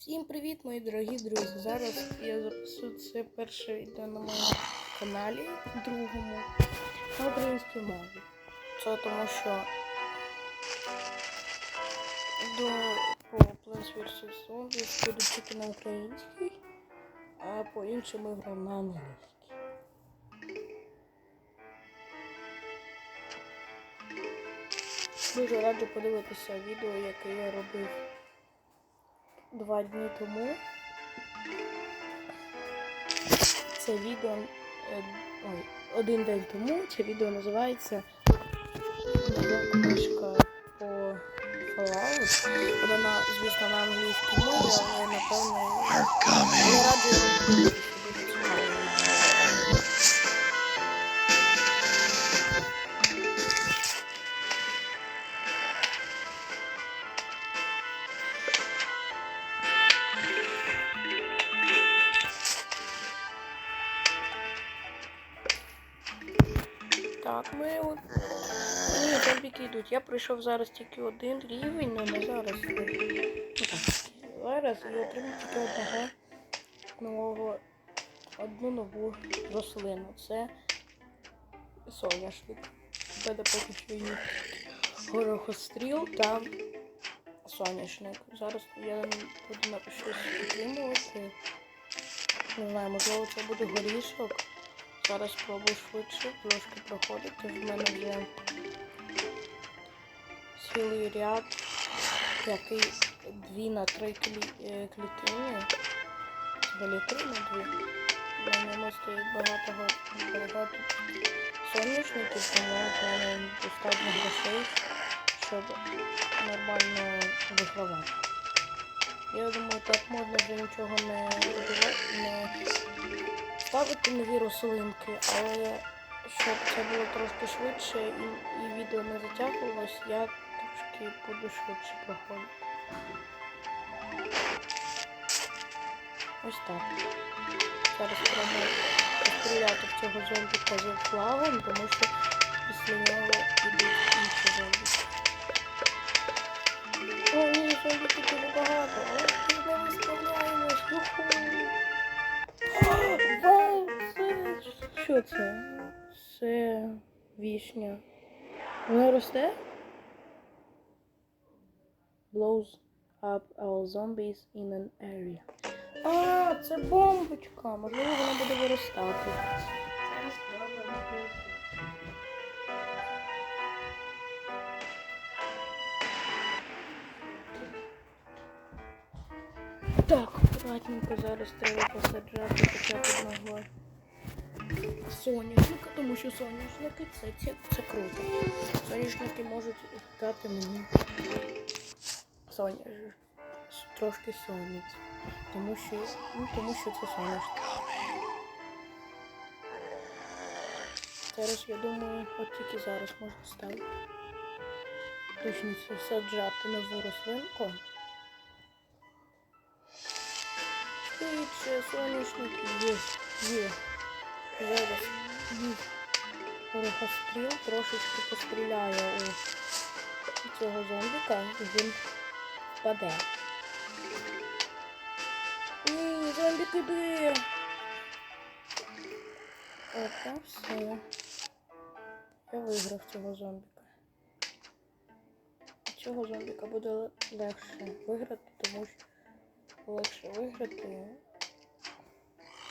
Всім привіт, мої дорогі друзі! Зараз я записую це перше відео на моєму каналі, другому, на українській мові. Це тому що до по Plants vs. Zombies буду тільки на українській, а по іншим іграм на англійській. Дуже раджу подивитися відео, яке я робив два дні тому. Це відео е, ой, один день тому. Це відео називається книжка по Fallout. Вона, звісно, на англійській мові, але напевно не раджу Я пройшов зараз тільки один рівень, але не зараз. Зараз я отримав тільки одного нового одну нову рослину. Це соняшник. Мене поки що є горохостріл та соняшник. Зараз я буду напишу підтримувати. Не знаю, можливо, це буде горішок. Зараз спробую швидше трошки проходити. В мене вже цілий ряд, який дві на три клі- е, клітини. Взагалі три на дві. На ньому стоїть багато багато соняшників, тому в мене достатньо грошей, щоб нормально вигравати. Я думаю, так можна вже нічого не не ставити нові рослинки, але щоб це було трошки швидше і, і відео не затягувалось, я трошки буду швидше проходити. Ось так. Зараз спробую постріляти в цього зомбіка за флагом, тому що після нього йдуть інші зомбіки. О, ні, зомбіків дуже багато, але ми не справляємось. Вау, це що це? Це вішня. Вона росте? Blows up all zombies in an area. А, це бомбочка. Можливо, вона буде виростати. Так, акуратненько зараз треба посаджати хоча б одного соняшника, тому що соняшники це, це, це круто. Соняшники можуть дати мені соня, трошки соняць. Тому що, ну, тому що це соняшник. Зараз, я думаю, от тільки зараз можна ставити. Точніше саджати нову рослинку. Швидше, соняшники є, є. Зараз їх порохостріл трошечки постріляє у цього зомбіка він впаде. Ні, зомбік іде. Опа, все. Я виграв цього зомбіка. Цього зомбіка буде легше виграти, тому що легше виграти.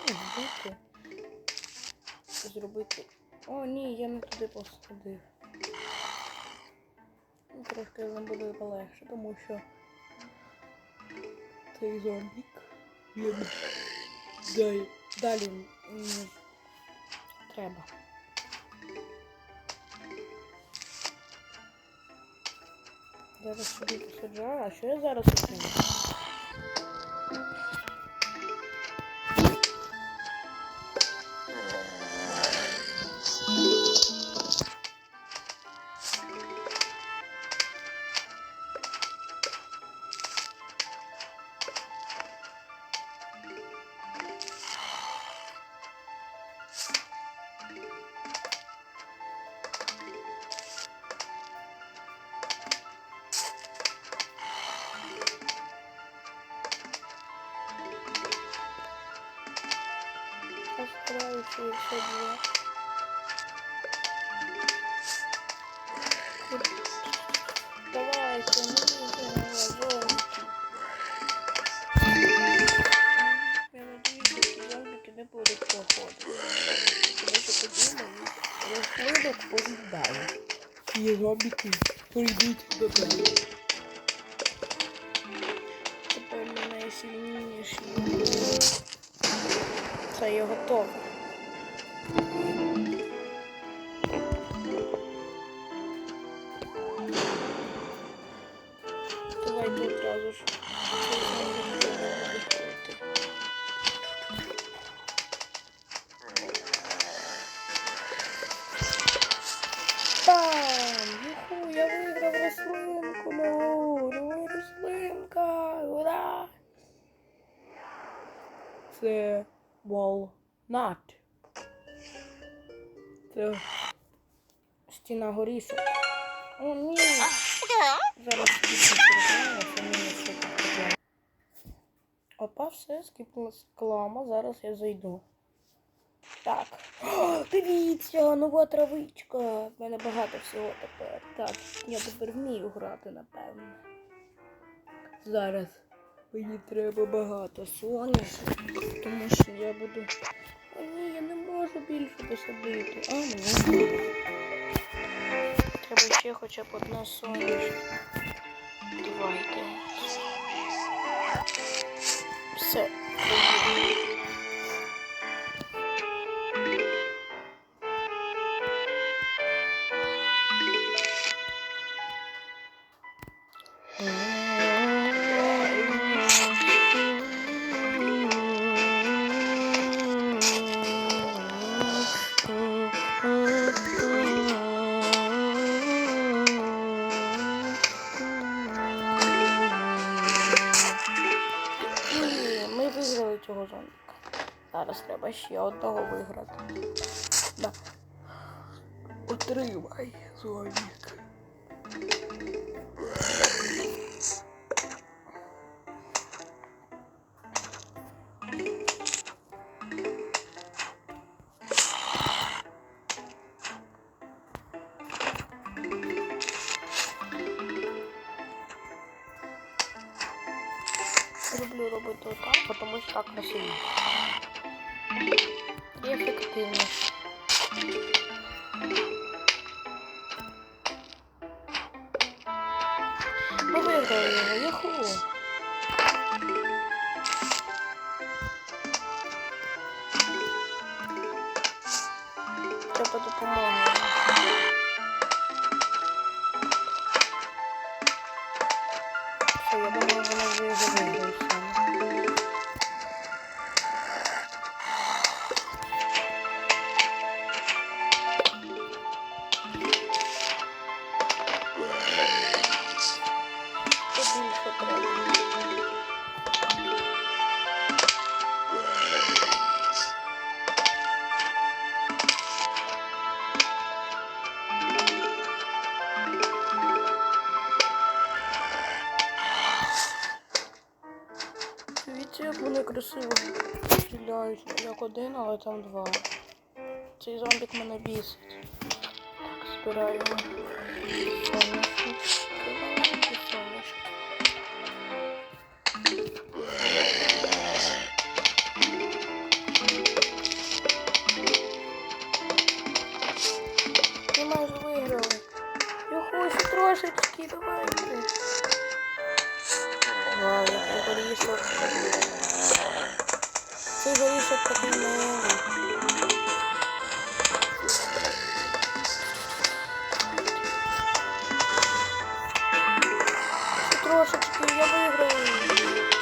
Вбити. Зробити. О, ні, я не туди посадив. Трошки нам буде полегше, тому що цей зомбік. Він далі, далі треба. Зараз собі посаджаю, а що я зараз отримаю? Повідає. І зомбіки прийдуть до тебе. Тепер мене найсильніші. Це я готовий. Виграв рослинку нову! Рослинка! Ура! Це walnut. Це стіна горішок. О, ні! Зараз. Опа, все, скіпнула склама, зараз я зайду. Так. Дивіться, нова травичка. В мене багато всього тепер. Так, я тепер вмію грати, напевно. Зараз мені треба багато соняшок, тому що я буду. О, ні, я не можу більше посадити. А, ну. Треба ще хоча б одна соняшка. Давайте. Все. Треба ще одного виграти. Да. Отримай зомбік. Люблю робити отак, тому що так красиво. І ефективно. Ми там два. Цей зомбік мене бісить. Так, збираємо. Ми майже виграли. Я хочу трошечки, давайте. Вау, який горішок. Такий милий. Ще Трошечки, я виграю.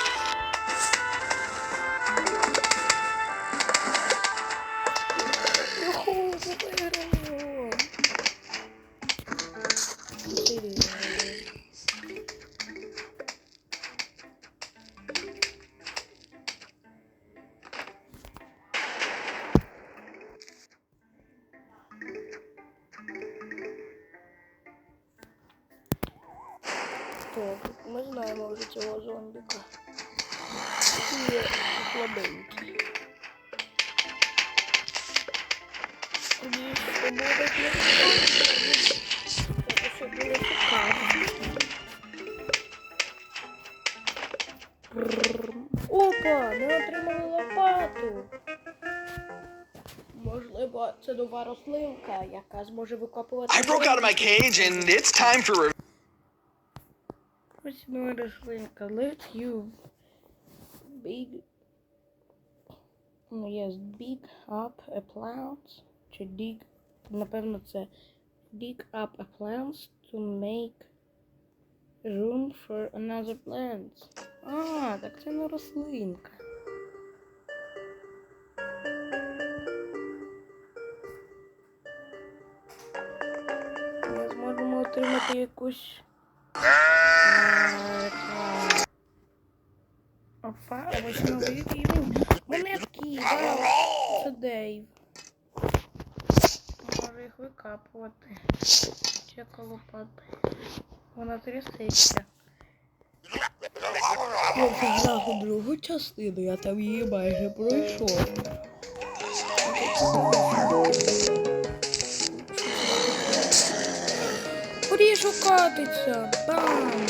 Опа, ми отримали лопату. Можливо, це нова рослинка, яка зможе викопувати. I broke out of my cage and it's time for re- Ось нова рослинка. Let you big. Ну, yes, big up a plant. Чи dig. Напевно, це dig up a plant to make room for another plant. А, так це не рослинка. Ми зможемо отримати якусь Опа, ось новий рівень. Монетки, це Дейв. Може їх викапувати. Чека лопати. Вона трясеться. Я взяла другу частину, я там її майже пройшов. Куди шукатися? Бам!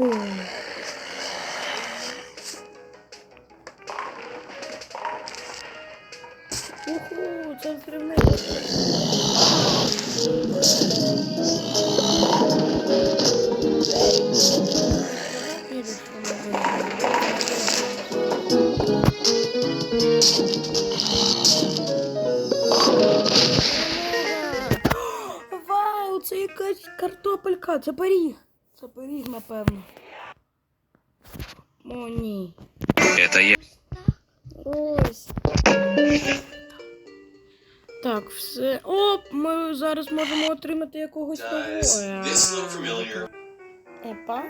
Пум. Уху, це виграємо. Вау, це якась картопелька, це пиріг. Пиріг, напевно. О, ні. Это я. Ось. Так, все. Оп, ми зараз можемо отримати якогось нового. Опа.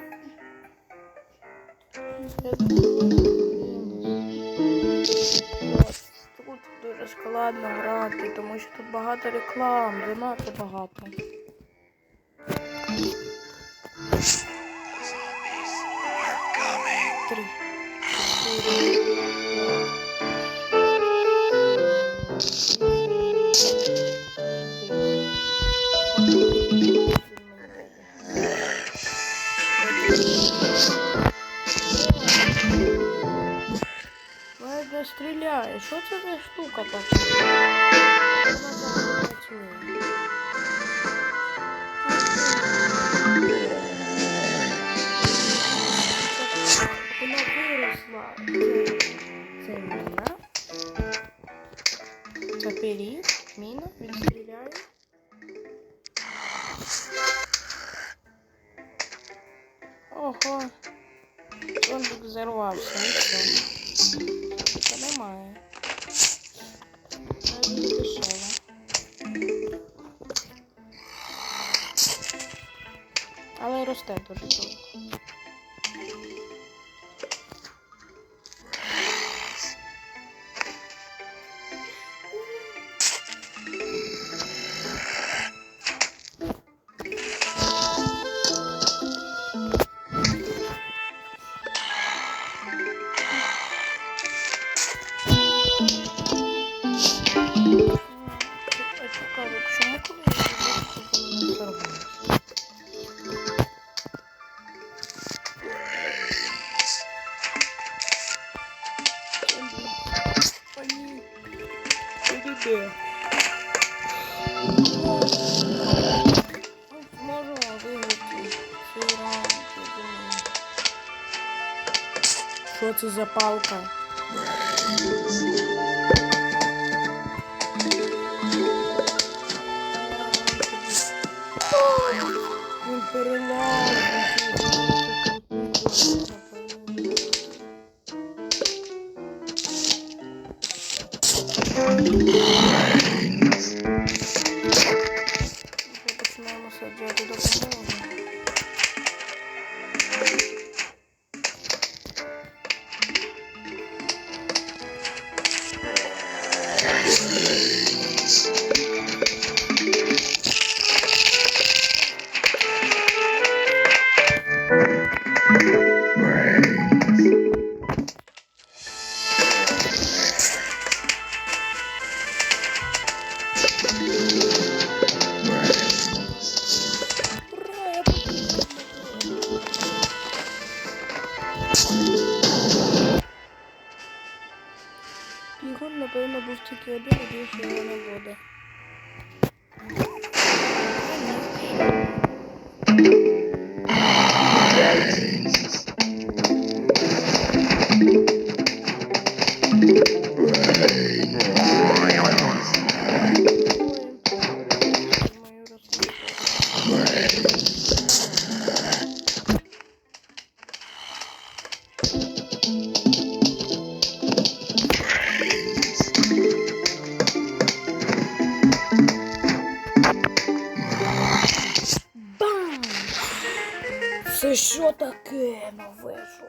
Тут дуже складно грати, тому що тут багато реклам, занадто багато. Три. Ладно, стріляє. Що це за штука така? Ого. Зомбік взорвався. Нічого. Це немає. Навіть дешево. Але росте дуже довго. pałka.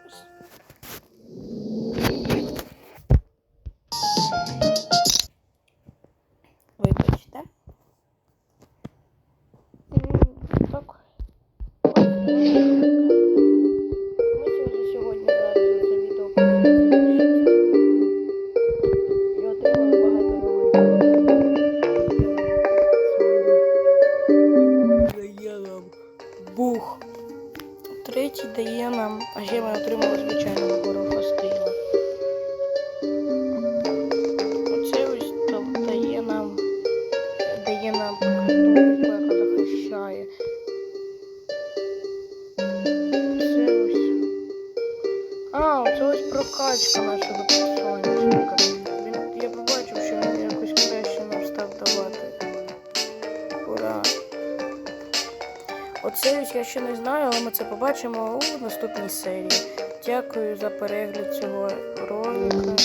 Adios. прокачка наша до. Він я побачив, що він якось краще нам став давати. Ура! Оце я ще не знаю, але ми це побачимо у наступній серії. Дякую за перегляд цього ролика.